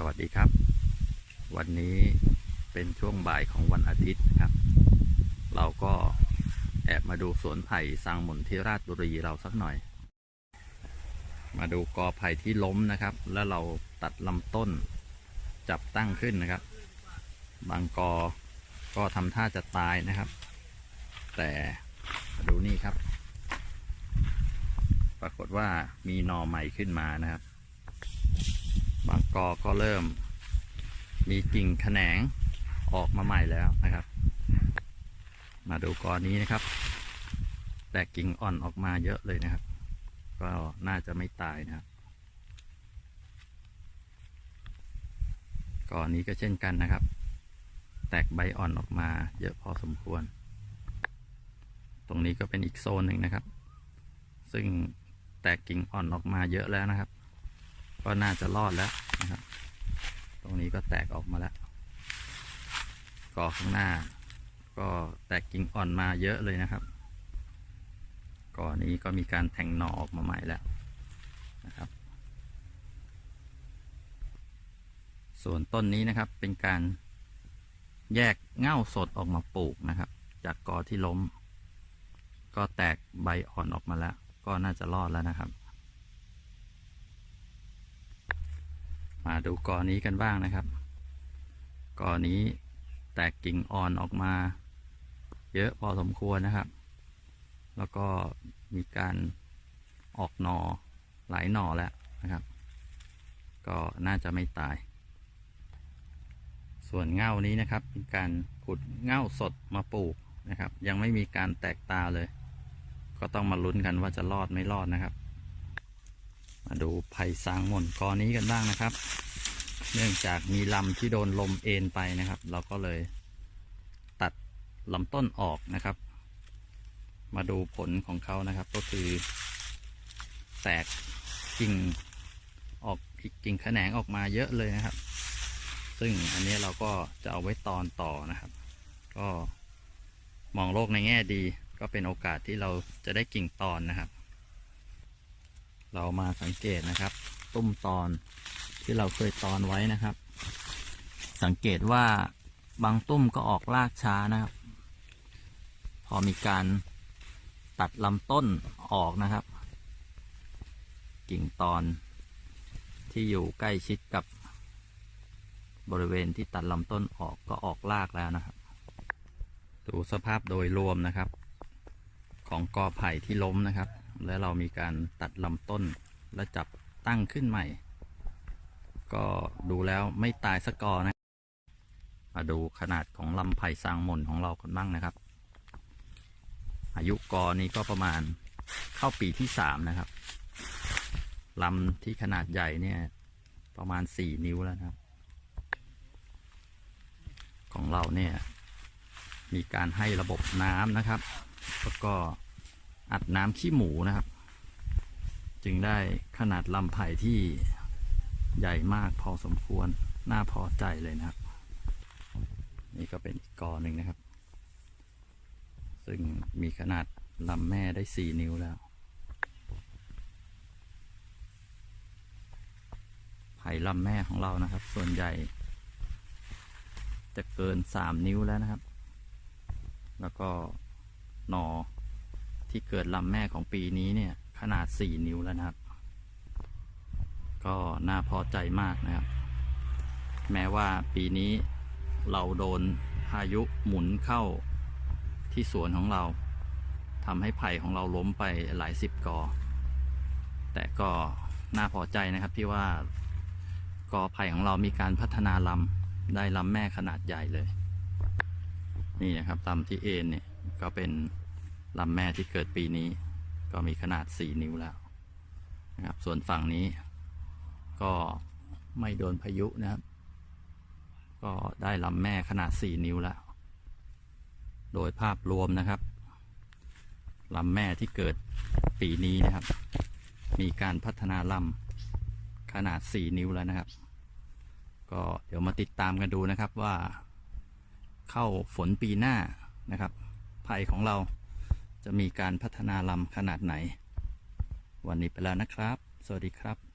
สวัสดีครับ วันนี้เป็นช่วงบ่ายของวันอาทิตย์ครับ เราก็แอบมาดูสวนไผ่สร้างหมุนที่ราชบุรีเราสักหน่อย มาดูกอไผ่ที่ล้มนะครับ แล้วเราตัดลำต้นจับตั้งขึ้นนะครับ บางกอก็ทำท่าจะตายนะครับ แต่มาดูนี่ครับ ปรากฏว่ามีหน่อใหม่ขึ้นมานะครับ บางกอก็เริ่ม มีกิ่งแขนงออกมาใหม่แล้วนะครับ มาดูกอนี้นะครับ แต่กิ่งอ่อนออกมาเยอะเลยนะครับ ก็น่าจะไม่ตายนะครับกอนี้ก็เช่นกันนะครับ แตกใบอ่อนออกมาเยอะพอสมควร ตรงนี้ก็เป็นอีกโซนหนึ่งนะครับ ซึ่งแตกกิ่งอ่อนออกมาเยอะแล้วนะครับ ก็น่าจะรอดแล้วนะครับ ตรงนี้ก็แตกออกมาแล้วกอข้างหน้า ก็แตกกิ่งอ่อนมาเยอะเลยนะครับ ก่อนนี้ก็มีการแทงหน่อออกมาใหม่แล้วนะครับ ส่วนต้นนี้นะครับเป็นการแยกเง่าสดออกมาปลูกนะครับ จากกอที่ล้ม ก็แตกใบอ่อนออกมาแล้ว ก็น่าจะรอดแล้วนะครับ มาดูกอนี้กันบ้างนะครับ กอนี้แตกกิ่งอ่อนออกมา เยอะพอสมควรนะครับ แล้วก็มีการออกหนอหลายหน่อแล้วนะครับ ก็น่าจะไม่ตาย ส่วนเง่านี้นะครับเป็นการขุดเง่าสดมาปลูกนะครับ ยังไม่มีการแตกตาเลย ก็ต้องมาลุ้นกันว่าจะรอดไม่รอดนะครับ มาดูไผ่สางหม่นกอนี้กันบ้างนะครับ เนื่องจากมีลำที่โดนลมเอ็นไปนะครับ เราก็เลยตัดลำต้นออกนะครับ มาดูผลของเขานะครับ ก็คือ แตกกิ่งออกกิ่งแขนงออกมาเยอะเลยนะครับ ซึ่งอันนี้เราก็จะเอาไว้ตอนต่อนะครับ ก็มองโลกในแง่ดี ก็เป็นโอกาสที่เราจะได้กิ่งตอนนะครับ เรามาสังเกตนะครับ ตุ้มตอนที่เราเคยตอนไว้นะครับ สังเกตว่าบางตุ้มก็ออกรากช้านะครับ พอมีการตัดลำต้นออกนะครับ กิ่งตอนที่อยู่ใกล้ชิดกับบริเวณที่ตัดลำต้นออกก็ออกรากแล้วนะครับ ดูสภาพโดยรวมนะครับ ของกอไผ่ที่ล้มนะครับ และเรามีการตัดลำต้นและจับตั้งขึ้นใหม่ ก็ดูแล้วไม่ตายสกอนะ มาดูขนาดของลำไผ่สางหม่นของเรากันบ้างนะครับ อายุกอนี้ก็ประมาณเข้าปีที่สามนะครับลำที่ขนาดใหญ่เนี่ยประมาณสี่นิ้วแล้วนะครับ ของเราเนี่ยมีการให้ระบบน้ำนะครับแล้วก็ อัดน้ำขี้หมูนะครับ จึงได้ขนาดลำไผ่ที่ใหญ่มากพอสมควร น่าพอใจเลยนะครับ นี่ก็เป็นอีกกอหนึ่งนะครับ ซึ่งมีขนาดลำแม่ได้สี่นิ้วแล้ว ไผ่ลำแม่ของเรานะครับ ส่วนใหญ่ จะเกินสามนิ้วแล้วนะครับ แล้วก็หนอ ที่เกิดลำแม่ของปีนี้เนี่ย ขนาดสี่นิ้วแล้วนะครับ ก็น่าพอใจมากนะครับ แม้ว่าปีนี้เราโดนพายุหมุนเข้าที่สวนของเราทำให้ไผ่ของเราล้มไปหลายสิบกอ แต่ก็น่าพอใจนะครับที่ว่ากอไผ่ของเรามีการพัฒนาลำได้ลำแม่ขนาดใหญ่เลย นี่นะครับลำที่เอ็นเนี่ยก็เป็น ลำแม่ที่เกิดปีนี้ ก็มีขนาด 4 นิ้วแล้วนะครับ ส่วนฝั่งนี้ ก็ไม่โดนพายุนะครับ ก็ได้ลำแม่ขนาด 4 นิ้วแล้ว โดยภาพรวมนะครับลำแม่ที่เกิดปีนี้นะครับ มีการพัฒนาลำขนาด 4 นิ้วแล้วนะครับ ก็เดี๋ยวมาติดตามกันดูนะครับว่า เข้าฝนปีหน้านะครับไผ่ของเรา จะมีการพัฒนาลำขนาดไหน วันนี้ไปแล้วนะครับ สวัสดีครับ